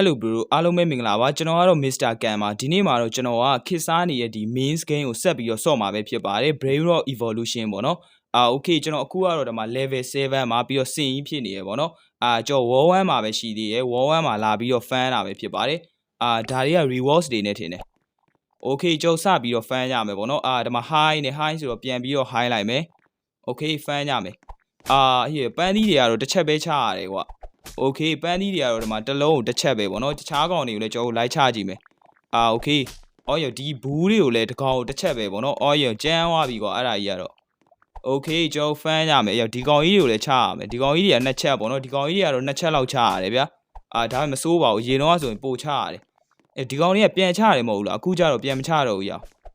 Hello bro အားလုံးပဲမင်္ဂလာပါကျွန်တော်ကတော့ Mr. Kan ပါဒီနေ့မှာတော့ကျွန်တော်ကခစ်စားနေတဲ့ဒီ main game ကိုဆက်ပြီးတော့ဆော့မှာပဲဖြစ်ပါတယ် Brave Rock Evolution ပေါ့နော်အာ okay ကျွန်တော်အခုကတော့ဒီမှာ level 7မှာပြီးတော့စင်ကြီးဖြစ်နေရပေါ့နော်အာကျွန်တော် War 1မှာပဲရှိသေးရယ် War 1မှာလာပြီးတော့ fan တာပဲဖြစ်ပါတယ်အာဒါတွေက rewards တွေနဲ့ထင်တယ် okay ကျွန်တော်စပြီးတော့ fan ရမယ်ပေါ့နော်အာဒီမှာ high နဲ့ high ဆိုတော့ပြန်ပြီးတော့ high လိုက်မယ် okay fan ရမယ်အာဟိပန်းသီးတွေကတော့တစ်ချက်ပဲချရတယ်ကွာ โอเคပန်းသီးတွေကတော့ဒီမှာတစ်လုံးကိုတစ်ချက်ပဲပေါ့နော်တခြားကောင်တွေကိုလည်းကျွန်တော်တို့လိုက်ချကြည့်မယ်အာโอเคအော်ရဒီဘူးတွေကိုလည်းတစ်ကောင်ကိုတစ်ချက်ပဲပေါ့နော်အော်ရကျန်းသွားပြီကွာအဲ့ဒါကြီးကတော့โอเคကျွန်တော်ဖန်ရမယ်အဲ့ဒီကောင်ကြီးတွေကိုလည်းချရမယ်ဒီကောင်ကြီးတွေကနှစ်ချက်ပေါ့နော်ဒီကောင်ကြီးတွေကတော့နှစ်ချက်လောက်ချရတယ်ဗျာအာဒါပေမဲ့မစိုးပါဘူးရေတော့ဆိုရင်ပို့ချရတယ်အဲဒီကောင်တွေကပြန်ချရတယ်မဟုတ်ဘူးလားအခုကျတော့ပြန်မချတော့ဘူးရ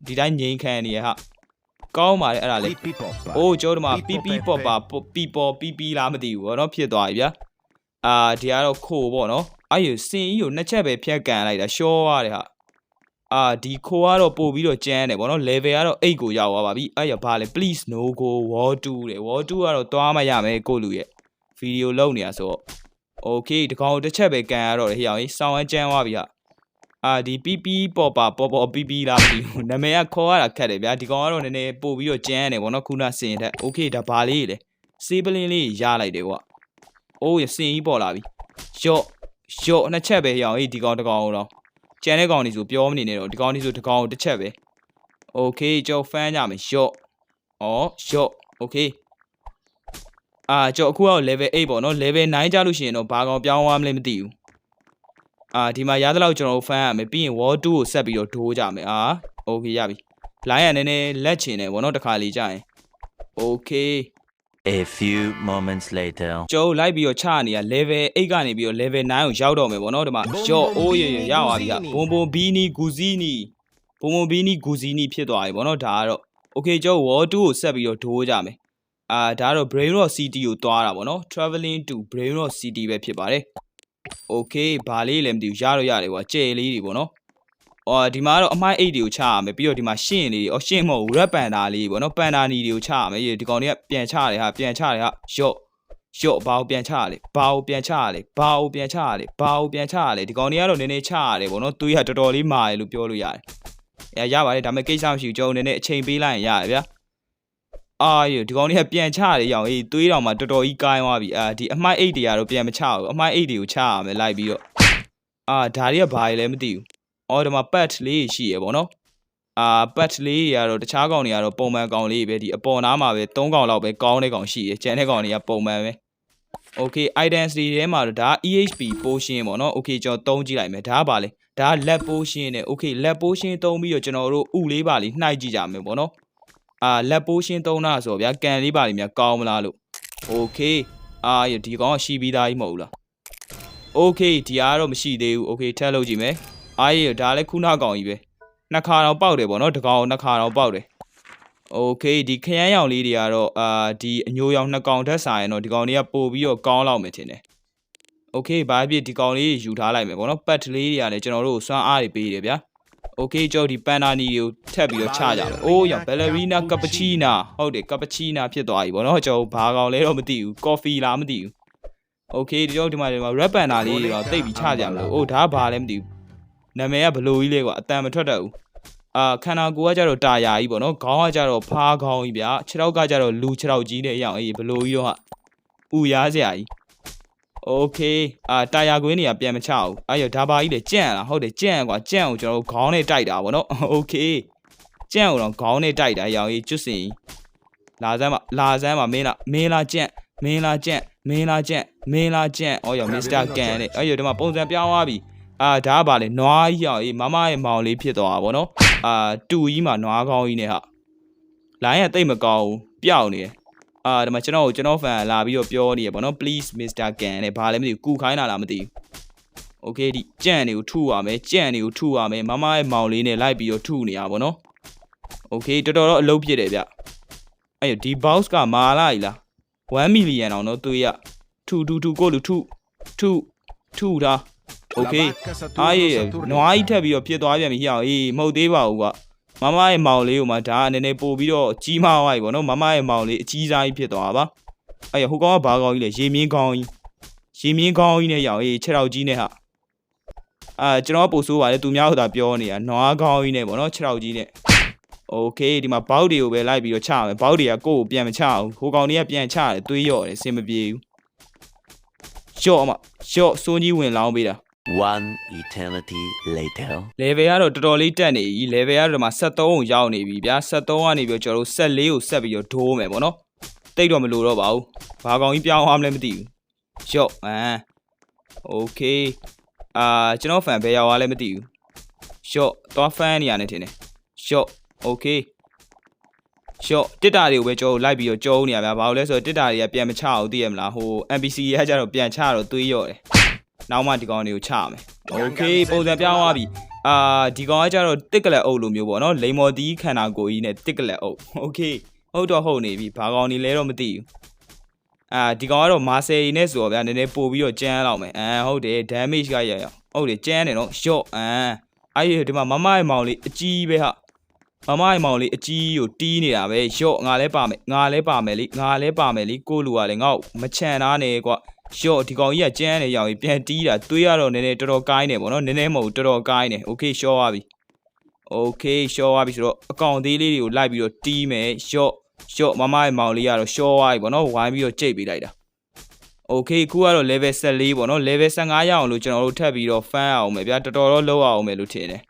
ဒီတိုင်းငိန်ခံနေရဟာကောင်းပါတယ်အဲ့ဒါလေ အိုးကျော်ဒီမှာပီပီပေါ့ပါပီပေါ်ပီပီလားမသိဘူးဗောနော်ဖြစ်သွားပြီဗျာ အာဒီကတော့ခိုပေါ့နော်အဲ့ရစင်ကြီးကိုနှစ်ချက်ပဲဖြတ်ကန်လိုက်တာရှောရတယ်ဟာအာဒီခိုကတော့ပို့ပြီးတော့ကျန်းတယ်ဗောနော် level ကတော့8ကိုရောက်သွားပါပြီအဲ့ရဘာလဲ please no go war 2တဲ့ war 2ကတော့သွားမရမယ်ကိုလူရဲ့ဗီဒီယိုလုံးနေရဆိုတော့ okay ဒီကောင်တစ်ချက်ပဲကန်ရတော့လေဟိအောင်ကြီးစောင်းဝမ်းကျန်းသွားပြီဟာအာဒီပီပီပေါ်ပါပေါ်ပေါ်ပီပီလားမသိဘူးနာမည်ကခေါ်ရတာခက်တယ်ဗျာဒီကောင်ကတော့နည်းနည်းပို့ပြီးတော့ကျန်းတယ်ဗောနော်ခုနစင်တဲ့ okay ဒါဘာလေးလေစေးပလင်းလေးရလိုက်တယ်ကွာ အိုးရစင်ကြီးပေါ်လာပြီရော့ရော့နှစ်ချက်ပဲရအောင်အေးဒီကောင်တစ်ကောင်တော့ကျန်တဲ့ကောင်တွေဆိုပြောမနေနဲ့တော့ဒီကောင်တွေဆိုတစ်ကောင်တစ်ချက်ပဲ okay ကြောက်ဖမ်းကြမယ်ရော့ဩရော့ okay အာကြောက်အခုကတော့ level 8ပေါ့နော် level 9ကျလို့ရှိရင်တော့ဘာကောင်ပြောင်းသွားမလဲမသိဘူးအာဒီမှာရသလောက်ကျွန်တော်တို့ဖမ်းရမယ်ပြီးရင် wall 2ကိုဆက်ပြီးတော့ဒိုးကြမယ်အာ okay ရပြီ line ကနည်းနည်းလက်ချင်တယ်ဗောနော်တစ်ခါလေးကြာရင် okay A few moments later. ကျော်လိုက်ပြီးတော့ချနေရ level 8ကနေပြီးတော့ level 9ကိုရောက်တော့မယ်ဗောနော်ဒီမှာရော့အိုးရရရသွားပြီကဘုံဘုံဘီနီဂူဇီနီဘုံဘုံဘီနီဂူဇီနီဖြစ်သွားပြီဗောနော်ဒါကတော့ okay ကျော် wall 2ကိုဆက်ပြီးတော့ဒိုးကြမယ်အာဒါကတော့ Brain Rot City ကိုသွားတာဗောနော် traveling to Brain Rot City ပဲဖြစ်ပါတယ် okay ဘာလေးလည်းမသိဘူးရတော့ရတယ်ကွာကြဲလေးတွေဗောနော် အော်ဒီမှာကတော့အမိုက်အိတ်တွေကိုချရမယ်ပြီးတော့ဒီမှာရှင့်လေးအော်ရှင့်မဟုတ်ဘူးရက်ပန်တာလေးဗောနော်ပန်တာနီတွေကိုချရမယ်ဒီကောင်တွေကပြန်ချရတယ်ဟာပြန်ချရတယ်ဟာရော့ရော့ဘာကိုပြန်ချရလဲဘာကိုပြန်ချရလဲဘာကိုပြန်ချရလဲဘာကိုပြန်ချရလဲဒီကောင်တွေကတော့နည်းနည်းချရတယ်ဗောနော်သွေးကတော်တော်လေးမာတယ်လို့ပြောလို့ရတယ်အဲရပါတယ်ဒါပေမဲ့ကိစ္စမရှိဘူးကျွန်တော်နည်းနည်းအချိန်ပေးလိုက်ရင်ရတယ်ဗျာအာရဒီကောင်တွေကပြန်ချရတယ်ရောင်အေးသွေးတောင်မှတော်တော်ကြီးကိုင်းသွားပြီအာဒီအမိုက်အိတ်တွေကတော့ပြန်မချဘူးအမိုက်အိတ်တွေကိုချရမယ်လိုက်ပြီးတော့အာဒါတွေကဘာတွေလဲမသိဘူး အော်ဒီမှာ pet လေးရှိရပေါ့နော်အာ pet လေးတွေကတော့တခြားကောင်တွေကတော့ပုံမှန်ကောင်လေးပဲဒီအပေါ်နားမှာပဲ၃ကောင်လောက်ပဲကောင်းတဲ့ကောင်ရှိတယ်ကျန်တဲ့ကောင်တွေကပုံမှန်ပဲ okay items တွေထဲမှာတော့ဒါ EHP potion ပေါ့နော် okay ကျွန်တော်သုံးကြည့်လိုက်မယ်ဒါကဘာလဲဒါက lab potion နဲ့ okay lab potion သုံးပြီးတော့ကျွန်တော်တို့ဥလေးပါလေးနှိုက်ကြည့်ကြမယ်ပေါ့နော်အာ lab potion သုံးတာဆိုတော့ဗျာကန်လေးပါလေးများကောင်းမလားလို့ okay အာဒီကောင်ကရှိပြီးသားကြီးမဟုတ်ဘူးလား okay ဒီအားတော့မရှိသေးဘူး okay ထပ်လုပ်ကြည့်မယ် အားရဒါလည်းခုနကောင်ကြီးပဲနှစ်ခါတော့ပေါက်တယ်ပေါ့နော်တကောင်နှစ်ခါတော့ပေါက်တယ် okay ဒီခရမ်းရောင်လေးတွေကတော့အာဒီအညိုရောင်နှစ်ကောင်ထက်စာရင်တော့ဒီကောင်တွေကပို့ပြီးတော့ကောင်းလောက်မယ်ထင်တယ် okay ဘာဖြစ်ဒီကောင်လေးယူထားလိုက်မယ်ပေါ့နော်ပတ်လေးတွေကလည်းကျွန်တော်တို့စွမ်းအားတွေပေးတယ်ဗျာ okay ကြောဒီပန်နာနီတွေကိုထပ်ပြီးတော့ချကြမယ်အိုးရောဘယ်လရီနာကပချီနာဟုတ်တယ်ကပချီနာဖြစ်သွားပြီပေါ့နော်ကျွန်တော်ဘာကောင်လဲတော့မသိဘူးကော်ဖီလားမသိဘူး okay ဒီကြောဒီမှာဒီမှာ red panda လေးတွေတော့တိတ်ပြီးချကြမလို့အိုးဒါကဘာလဲမသိဘူး နာမည်ကဘလိုကြီးလဲကွာအတန်မထွက်တတ်ဘူးအာခန္ဓာကိုယ်ကကြတော့တာယာကြီးပေါ့နော်ခေါင်းကကြတော့ဖားခေါင်းကြီးဗျာခြေထောက်ကကြတော့လူခြေထောက်ကြီးတဲ့အရာအေးဘလိုကြီးတော့ဟာဥရားစရာကြီး okay အာတာယာကွင်းတွေကပြန်မချဘူးအဲ့ရဒါပါကြီးလေကြန့်လားဟုတ်တယ်ကြန့်ကွာကြန့်ကိုကျွန်တော်တို့ခေါင်းနဲ့တိုက်တာပေါ့နော် okay ကြန့်ကိုတော့ခေါင်းနဲ့တိုက်တာအရောင်ကြီးကျွတ်စင်လာစမ်းပါလာစမ်းပါမင်းလားမင်းလားကြန့်မင်းလားကြန့်မင်းလားကြန့်မင်းလားကြန့်အော်ရောမစ္စတာကန်တဲ့အဲ့ရဒီမှာပုံစံပြောင်းသွားပြီ အာဒါကပါလေနွားကြီးရောင်အေးမမရဲ့မောင်လေးဖြစ်သွားတာပေါ့နော်အာတူကြီးမှာနွားကောင်းကြီးနဲ့ဟာလိုင်းကတိတ်မကောင်းဘူးပျောက်နေတယ်အာဒီမှာကျွန်တော်ကိုကျွန်တော်ဖန်လာပြီးတော့ပြောနေရပေါ့နော် please Mr. Gan နဲ့ဘာလဲမသိဘူးကူခိုင်းတာလားမသိဘူး okay ဒီကြန့်တွေကိုထုရမယ်ကြန့်တွေကိုထုရမယ်မမရဲ့မောင်လေးနဲ့လိုက်ပြီးတော့ထုနေရပါတော့ okay တော်တော်တော့အလုပ်ဖြစ်တယ်ဗျအဲ့ဒီ box ကမာလာကြီးလား1 million အောင်တော့သွေးရထုထုထုကိုလူထုထုထုတာ okay အားရနွားကြီးထက်ပြီးတော့ဖြစ်သွားပြန်ပြီဟိအောင်အေးမဟုတ်သေးပါဘူးကွာမမရဲ့မောင်လေးကိုမှဒါကနည်းနည်းပို့ပြီးတော့ကြီးမားသွားပြီပေါ့နော်မမရဲ့မောင်လေးအကြီးစားကြီးဖြစ်သွားတာပါအဲ့ရဟိုကောင်ကဘာကောင်ကြီးလဲရေမြင်းကောင်ကြီးရေမြင်းကောင်ကြီးနဲ့ဟိအောင်အေးခြေထောက်ကြီးနဲ့ဟာ အာကျွန်တော်ကပို့ဆိုးပါတယ်သူများဟိုသာပြောနေတာနွားကောင်းကြီးနဲ့ပေါ့နော်ခြေထောက်ကြီးနဲ့โอเคဒီမှာဘောက်တွေကိုပဲလိုက်ပြီးတော့ချရမယ်ဘောက်တွေကကိုယ့်ကိုပြန်မချအောင်ဟိုကောင်တွေကပြန်ချတယ်သွေးရော့တယ်အဆင်မပြေဘူးရှော့အမရှော့စိုးကြီးဝင်လောင်းပေးတာ One eternity later. level ကတော့တော်တော်လေးတက်နေပြီ level ကတော့ဒီမှာ73ကိုရောက်နေပြီဗျာ73ကနေပြီးတော့ကျွန်တော်တို့74ကိုဆက်ပြီးတော့ဒိုးမယ်ပေါ့နော်တိတ်တော့မလို့တော့ပါဘူးဘာကောင်ကြီးပြောင်းအောင်လဲမသိဘူးရှော့အမ်โอเคအာကျွန်တော်ဖန်ဘယ်ရောက်သွားလဲမသိဘူးရှော့သွားဖန်နေရတယ်ထင်တယ်ရှော့โอเคရှော့တစ်တာတွေကိုပဲကြောလိုက်ပြီးတော့ကြောနေရဗျာဘာလို့လဲဆိုတော့တစ်တာတွေကပြန်မချအောင်သိရမလားဟို NPC ရဲ့ကကြတော့ပြန်ချတော့သွေးရော့တယ် နောက်မှဒီကောင်တွေကိုချရမယ်โอเคပုံစံပြောင်းသွားပြီ အာဒီကောင်ကကြတော့တစ်ကလက်အုပ်လိုမျိုးပေါ့နော်လိန်မော်တီးခန္ဓာကိုယ်ကြီးနဲ့တစ်ကလက်အုပ်โอเคဟုတ်တော့ဟုတ်နေပြီဘာကောင်နေလဲတော့မသိဘူးအာဒီကောင်ကတော့မာဆယ်ရီနဲ့ဆိုတော့ဗျာနည်းနည်းပို့ပြီးတော့ကျန်းလောက်မယ်အမ်ဟုတ်တယ် damage ကရရဟုတ်တယ်ကျန်းတယ်နော် short အမ်အဲ့ဒီဒီမှာမမရဲ့မောင်လေးအကြီးပဲဟာမမရဲ့မောင်လေးအကြီးကိုတီးနေတာပဲ short ငါလဲပါမယ်ငါလဲပါမယ်လေငါလဲပါမယ်လေကိုလူကလည်းငါ့ကိုမချန်သားနဲ့ကွာ ရှော့ဒီကောင်ကြီးကကျန်းနေရောင်ကြီးပြန်တီးတာတွေးရတော့နည်းနည်းတော်တော်ကိုင်းနေပေါ့နော်နည်းနည်းမဟုတ်ဘူးတော်တော်ကိုင်းနေโอเคရှော့သွားပြီโอเคရှော့သွားပြီဆိုတော့အကောင်သေးလေးတွေကိုလိုက်ပြီးတော့တီးမယ်ရှော့ရှော့မမရဲ့မောင်လေးကတော့ရှော့သွားပြီပေါ့နော်ဝိုင်းပြီးတော့ကြိတ်ပေးလိုက်တာโอเคခုကတော့ level 14ပေါ့နော် level 15ရအောင်လို့ကျွန်တော်တို့ထပ်ပြီးတော့ fan အောင်မယ်ဗျာတော်တော်တော့လောက်အောင်မယ်လို့ထင်တယ်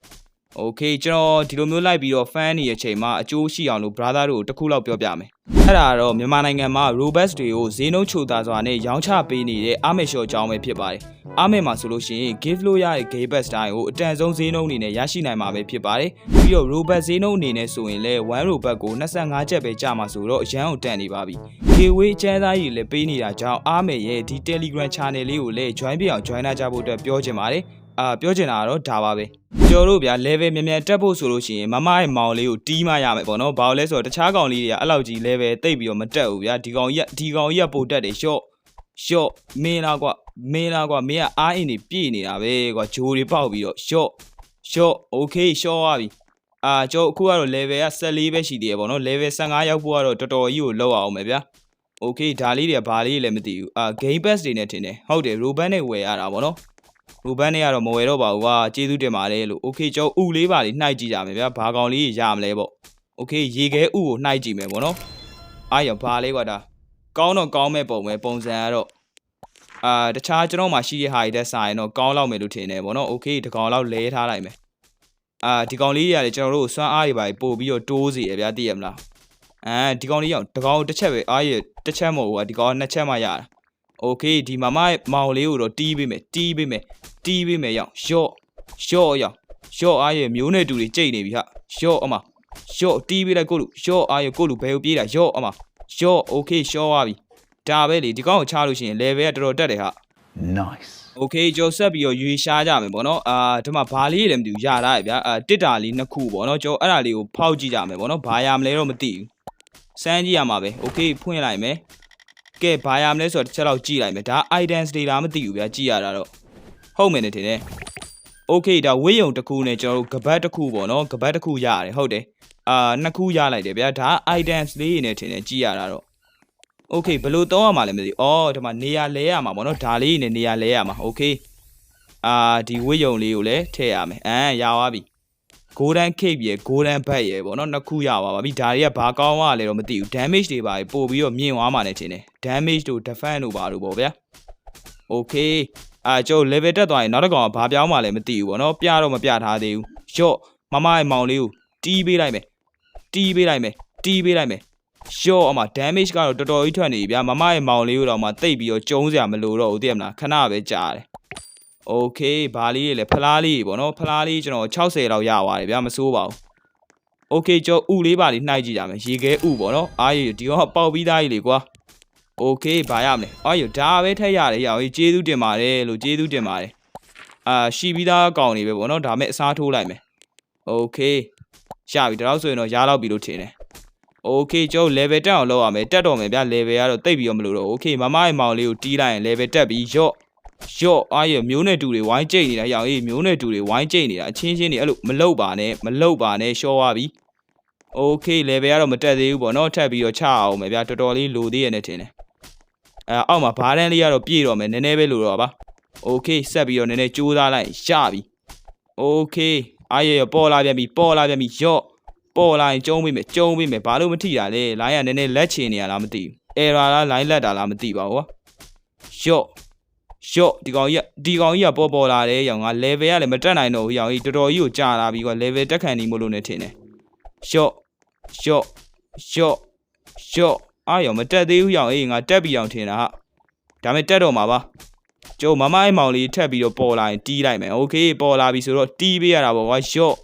โอเคကျွန်တော်ဒီလိုမျိုးလိုက်ပြီးတော့ fan နေတဲ့အချိန်မှာအကျိုးရှိအောင်လို့ brother တို့ကိုတစ်ခုလောက်ပြောပြမယ် အဲ့ဒါကတော့မြန်မာနိုင်ငံမှာ Robux တွေကိုဈေးနှုန်းချိုသာစွာနဲ့ရောင်းချပေးနေတဲ့အာမေရှော့အကြောင်းပဲဖြစ်ပါတယ်။အာမေမှာဆိုလို့ရှိရင် give လို့ရတဲ့ game pass တိုင်းကိုအတန်ဆုံးဈေးနှုန်းအနေနဲ့ရရှိနိုင်မှာပဲဖြစ်ပါတယ်။ပြီးတော့ Robux ဈေးနှုန်းအနေနဲ့ဆိုရင်လည်း1 Robux ကို25ကျပ်ပဲကျမှာဆိုတော့အရန်အောင်တန်နေပါပြီ။ Gateway အကျန်းသားကြီးလည်းပေးနေတာကြောင့်အာမေရဲ့ဒီ Telegram channel လေးကိုလည်း join ပြအောင် join လာကြဖို့အတွက်ပြောချင်ပါတယ်။ အာပြောချင်တာကတော့ဒါပါပဲ။ကျော်တို့ဗျာ level မြန်မြန်တက်ဖို့ဆိုလို့ရှိရင်မမရဲ့မောင်လေးကိုတီးမှရမယ်ပေါ့နော်။ဘာလို့လဲဆိုတော့တခြားကောင်လေးတွေကအဲ့လောက်ကြီး level တိတ်ပြီးတော့မတက်ဘူးဗျာ။ဒီကောင်ကြီးကဒီကောင်ကြီးကပိုတက်တယ် short short မင်းလားကွာမင်းလားကွာမင်းကအားအင်းနေပြည့်နေတာပဲကွာဂျိုးတွေပေါက်ပြီးတော့ short short okay short သွားပြီ။အာကျော်အခုကတော့ level က14ပဲရှိသေးတယ်ပေါ့နော်။ level 15ရောက်ဖို့ကတော့တော်တော်ကြီးကိုလောက်အောင်မယ်ဗျာ။ okay ဒါလေးတွေကဘာလေးလည်းမသိဘူး။အာ game pass တွေနဲ့ထင်တယ်။ဟုတ်တယ် robot နဲ့ဝယ်ရတာပေါ့နော်။ လူပန်းတွေကတော့မဝယ်တော့ပါဘူးကွာကျေးဇူးတင်ပါတယ်လို့ okay ကျော်ဥလေးပါလေးနှိုက်ကြည့်ကြမယ်ဗျာဘာကောင်လေးရမလဲပေါ့ okay ရေခဲဥကိုနှိုက်ကြည့်မယ်ပေါ့နော်အားရဘာလေးကွာဒါကောင်းတော့ကောင်းမဲ့ပုံပဲပုံစံကတော့အာတခြားကျွန်တော်မှရှိရဟာတဲ့စာရင်တော့ကောင်းလောက်မယ်လို့ထင်တယ်ပေါ့နော် okay ဒီကောင်လောက်လဲထားလိုက်မယ်အာဒီကောင်လေးရတယ်ကျွန်တော်တို့စွမ်းအားတွေပါပို့ပြီးတော့တိုးစီရဗျာသိရမလားအဲဒီကောင်လေးရောက်ဒီကောင်တစ်ချက်ပဲအားရတစ်ချက်မဟုတ်ဘူးကဒီကောင်နှစ်ချက်မှရတာ โอเคဒီမမရဲ့မောင်လေးကိုတော့တီးပေးမယ်တီးပေးမယ် တီးပေးမယ်ရောက်ရှော့ရှော့ရောက်ရှော့အားရမျိုးနဲ့တူတွေကြိတ်နေပြီဟာရှော့အမရှော့တီးပေးလိုက်ကိုလူရှော့အားရကိုလူဘယ်ကိုပြေးတာရှော့အမရှော့โอเคရှော့သွားပြီဒါပဲလေဒီကောင်ကိုချလို့ရှိရင် level ကတော်တော်တက်တယ်ဟာ Nice. โอเคကျော်ဆက်ပြီးတော့ရွေရှားကြမယ်ပေါ့နော်အာဒီမှာဘာလေးလည်းမသိဘူးရတာရဗျာအာတစ်တာလေးနှစ်ခုပေါ့နော်ကျော်အဲ့ဒါလေးကိုဖောက်ကြည့်ကြမယ်ပေါ့နော်ဘာရမလဲတော့မသိဘူးစမ်းကြည့်ရမှာပဲโอเคဖွင့်လိုက်မယ် ကဲဘာရမလဲဆိုတော့တစ်ချက်လောက်ကြည့်လိုက်မယ်ဒါ items တွေလားမသိဘူးဗျာကြည့်ရတာတော့ဟုတ်မယ်နဲ့ထင်တယ်။ Okay ဒါဝေးယုံတစ်ခုနဲ့ကျွန်တော်တို့ကပတ်တစ်ခုပေါ့နော်ကပတ်တစ်ခုရတယ်ဟုတ်တယ်။အာနှစ်ခုရလိုက်တယ်ဗျာဒါ items လေးနေထင်တယ်ကြည့်ရတာတော့ Okay ဘယ်လိုသုံးရမှာလဲမသိဘူး။အော်ဒီမှာနေရာလဲရမှာပေါ့နော်ဒါလေးနဲ့နေရာလဲရမှာ Okay အာဒီဝေးယုံလေးကိုလည်းထည့်ရမယ်။အမ်ရသွားပြီ။ golden cape ရယ် golden bat ရယ်ပေါ့နော်နှစ်ခုရပါပါပြီဒါတွေကဘာကောင်းရလဲတော့မသိဘူး damage တွေပါပို့ပြီးတော့မြင့်သွားမှာနဲ့ထင်တယ် damage တို့ defense တို့ပါလို့ပေါ့ဗျာ okay အာကျုပ် level တက်သွားရင်နောက်တစ်ကောင်ကဘာပြောင်းမှလည်းမသိဘူးပေါ့နော်ပြတော့မပြထားသေးဘူးရှော့မမရဲ့မောင်လေးကိုတီးပေးလိုက်မယ်တီးပေးလိုက်မယ်တီးပေးလိုက်မယ်ရှော့အမ damage ကတော့တော်တော်ကြီးထွက်နေပြီဗျာမမရဲ့မောင်လေးကိုတော့မှတိတ်ပြီးတော့ကျုံးစရာမလိုတော့ဘူးသိရမလားခဏပဲကြာတယ် okay ဘာလေးတွေလဲဖလားလေးတွေပေါ့နော်ဖလားလေးကျွန်တော်60လောက်ရသွားတယ်ဗျာမစိုးပါဘူး okay ကျော်ဥလေးပါလေးနှိုက်ကြည့်ကြမယ်ရေခဲဥပေါ့နော်အားရဒီကောင်ကပေါက်ပြီးသားကြီးလေကွာ okay ဘာရမလဲအော်ရဒါပဲထက်ရတယ်ရအောင်ကျေးဇူးတင်ပါတယ်လို့ကျေးဇူးတင်ပါတယ်အာရှိပြီးသားအကောင်တွေပဲပေါ့နော်ဒါမဲ့အစားထိုးလိုက်မယ် okay ရပြီဒါတော့ဆိုရင်တော့ရားတော့ပြီလို့ထင်တယ် okay ကျော် level တက်အောင်လုပ်ရမယ်တက်တော့မယ်ဗျ level ကတော့တိတ်ပြီးတော့မလို့တော့ okay မမရဲ့မောင်လေးကိုတီးလိုက်ရင် level တက်ပြီးရော့ ရော့အားရမျိုးနဲ့တူတွေဝိုင်းကြိတ်နေတာရအောင်အေးမျိုးနဲ့တူတွေဝိုင်းကြိတ်နေတာအချင်းချင်းတွေအဲ့လိုမလုတ်ပါနဲ့မလုတ်ပါနဲ့ရှော့သွားပြီ okay level ကတော့မတက်သေးဘူးပေါ့နော်ထပ်ပြီးတော့ချအောင်မယ်ဗျတော်တော်လေးလိုသေးရနေထင်တယ် အဲအောက်မှာဘားတန်းလေးကတော့ပြည့်တော့မယ်နည်းနည်းပဲလိုတော့ပါโอเคဆက်ပြီးတော့နည်းနည်းကြိုးစားလိုက်ရပြီ โอเคအားရရပေါ်လာပြန်ပြီပေါ်လာပြန်ပြီရော့ပေါ်လာရင်ကျုံးပေးမယ်ကျုံးပေးမယ်ဘာလို့မထိတာလဲလိုင်းကနည်းနည်းလက်ချင်နေရလားမသိဘူး error လားလိုင်းလက်တာလားမသိပါဘူးကွာရော့ ရော့ဒီကောင်ကြီးကဒီကောင်ကြီးကပေါ်ပေါ်လာတယ်ရောင်က level ကလည်းမတက်နိုင်တော့ဘူးရောင်ကြီးတော်တော်ကြီးကိုကြာလာပြီကွာ level တက်ခံနေမလို့နဲ့ထင်တယ်ရော့ရော့ရော့ရော့အားရောင်မတက်သေးဘူးရောင်အေးငါတက်ပြီးအောင်ထင်တာဟာဒါမဲ့တက်တော့မှာပါ ကျုပ်မမအိမ်မောင်လေးထက်ပြီးတော့ပေါ်လာရင်တီးလိုက်မယ်โอเคပေါ်လာပြီဆိုတော့တီးပေးရတာပေါ့ကွာရှော့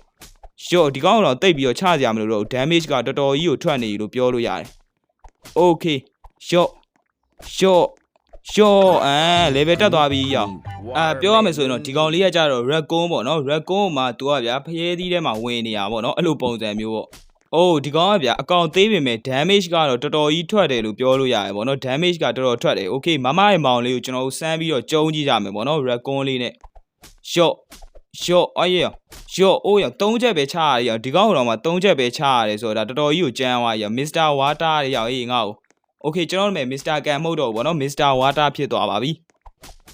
ရှော့ဒီကောင်ကတော့တိတ်ပြီးတော့ချကြရမလို့တော့ damage ကတော်တော်ကြီးကိုထွက်နေပြီလို့ပြောလို့ရတယ်โอเคရှော့ရှော့ ရှော့အဲ level တက်သွားပြီရောအာပြောရမယ်ဆိုရင်တော့ဒီကောင်လေးကကြတော့ raccoon ပေါ့နော် raccoon မှာ तू ကဗျာဖျဲသီးထဲမှာဝင်နေတာပေါ့နော်အဲ့လိုပုံစံမျိုးပေါ့အိုးဒီကောင်ကဗျာအကောင်သေးပေမဲ့ damage ကတော့တော်တော်ကြီးထွက်တယ်လို့ပြောလို့ရတယ်ပေါ့နော် damage ကတော်တော်ထွက်တယ် okay မမရဲ့မောင်လေးကိုကျွန်တော်တို့စမ်းပြီးတော့ကျုံးကြည့်ကြမယ်ပေါ့နော် raccoon လေးနဲ့ shot shot အေးရ shot အိုးရ၃ချက်ပဲချရတယ်ရဒီကောင်ကတော့မှ၃ချက်ပဲချရတယ်ဆိုတော့ဒါတော်တော်ကြီးကိုကြမ်းသွားရ Mr. Water ရရောက်အေးငါ့ကို okay ကျွန်တော်တို့မယ် Mr. Can မဟုတ်တော့ဘူးပေါ့နော် Mr. Water ဖြစ်သွားပါပြီ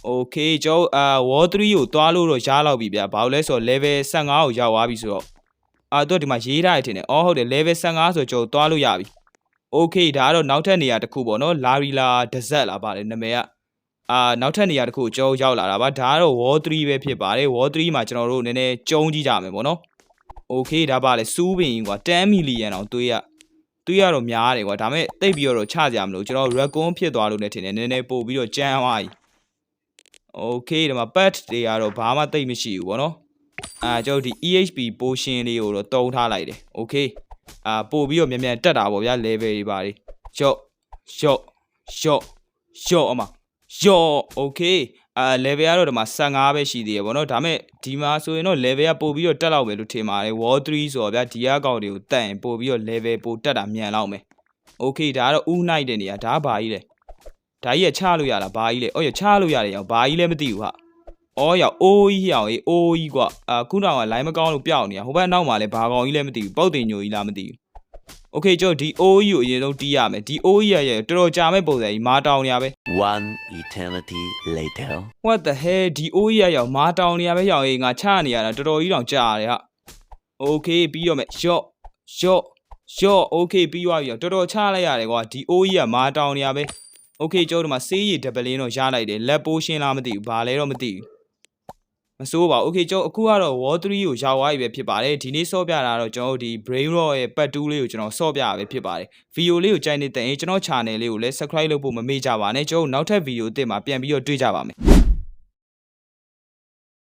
okay ကျွန်တော်အာ Wall 3ကိုတွားလို့တော့ရလောက်ပြီဗျာဘာလို့လဲဆိုတော့ level 15ကိုရောက်သွားပြီဆိုတော့အာတော့ဒီမှာရေးထားရထင်တယ်အော်ဟုတ်တယ် level 15ဆိုကျွန်တော်တွားလို့ရပြီ okay ဒါကတော့နောက်ထပ်နေရာတစ်ခုပေါ့နော် Larila Desert လားပါတယ်နာမည်ကအာနောက်ထပ်နေရာတစ်ခုကိုကျွန်တော်ရောက်လာတာပါဒါကတော့ Wall 3ပဲဖြစ်ပါတယ် Wall 3မှာကျွန်တော်တို့နည်းနည်းကျုံးကြည့်ကြမယ်ပေါ့နော် okay ဒါပါလေစူးပင်ကွာ10 million အောင်တွေးရ တွေးရတော့များတယ်ကွာဒါမဲ့တိတ်ပြီးတော့ချကြမလို့ကျွန်တော် raccoon ဖြစ်သွားလို့ねထင်တယ်နည်းနည်းပို့ပြီးတော့ကြမ်းသွားပြီ okay ဒီမှာ pet တွေကတော့ဘာမှတိတ်မရှိဘူးပေါ့နော်အာကျွန်တော်ဒီ EHP potion လေးကိုတော့တုံးထားလိုက်တယ် okay အာပို့ပြီးတော့မြန်မြန်တက်တာပေါ့ဗျာ level တွေပါတွေ shot shot shot shot အမ shot okay အာ level ကတော့ဒီမှာ15ပဲရှိသေးရပေါ့နော်ဒါမဲ့ဒီမှာဆိုရင်တော့ level ကပို့ပြီးတော့တက်လောက်ပဲလို့ထင်ပါတယ် wall 3ဆိုတော့ဗျာဒီအကောင့်တွေကိုတက်ရင်ပို့ပြီးတော့ level ပို့တက်တာမြန်လောက်မယ် okay ဒါကတော့ဥနိုင်တဲ့နေရာဒါကဘာကြီးလဲဒါကြီးကချလို့ရလားဘာကြီးလဲအော်ရချလို့ရတယ်ရောဘာကြီးလဲမသိဘူးဟာအော်ရောက်အိုးကြီးရောင်အေးအိုးကြီးကွာအာခုနောက်ကလိုင်းမကောင်းလို့ပျောက်နေတာဟိုဘက်နောက်မှာလဲဘာကောင်ကြီးလဲမသိဘူးပုတ်တင်ညိုကြီးလားမသိဘူး โอเคကျွန်တော်ဒီ OE ကိုအရင်ဆုံးတီးရမယ်ဒီ OE ရရဲ့တော်တော်ကြာမဲ့ပုံစံကြီးမာတောင်နေရပဲ One eternity later. what the hell ဒီ OE ရရောက်မာတောင်နေရပဲရောက်ရေးငါချနေရတာတော်တော်ကြီးတောင်ကြာတယ်ဟာโอเคပြီးတော့မယ် shot shot shot โอเคပြီးသွားပြီတော်တော်ချလိုက်ရတယ်ကွာဒီ OE ရမာတောင်နေရပဲโอเคကျွန်တော်တို့မှာစေးရည်ဒပလင်းတော့ရလိုက်တယ်လက်ပိုးရှင်းလားမသိဘူးဘာလဲတော့မသိဘူး မစိုးပါဘူး okay ကျွန်တော်အခုကတော့ wall 3ကိုရောက်သွားပြီပဲဖြစ်ပါတယ်ဒီနေ့ဆော့ပြတာတော့ကျွန်တော်တို့ဒီ brain rot ရဲ့ part 2လေးကိုကျွန်တော်ဆော့ပြတာပဲဖြစ်ပါတယ် video လေးကိုကြိုက်နေတဲ့ရင်ကျွန်တော် channel လေးကိုလည်း subscribe လုပ်ဖို့မမေ့ကြပါနဲ့ကျွန်တော်နောက်ထပ် video အသစ်မှာပြန်ပြီးတော့တွေ့ကြပါမယ်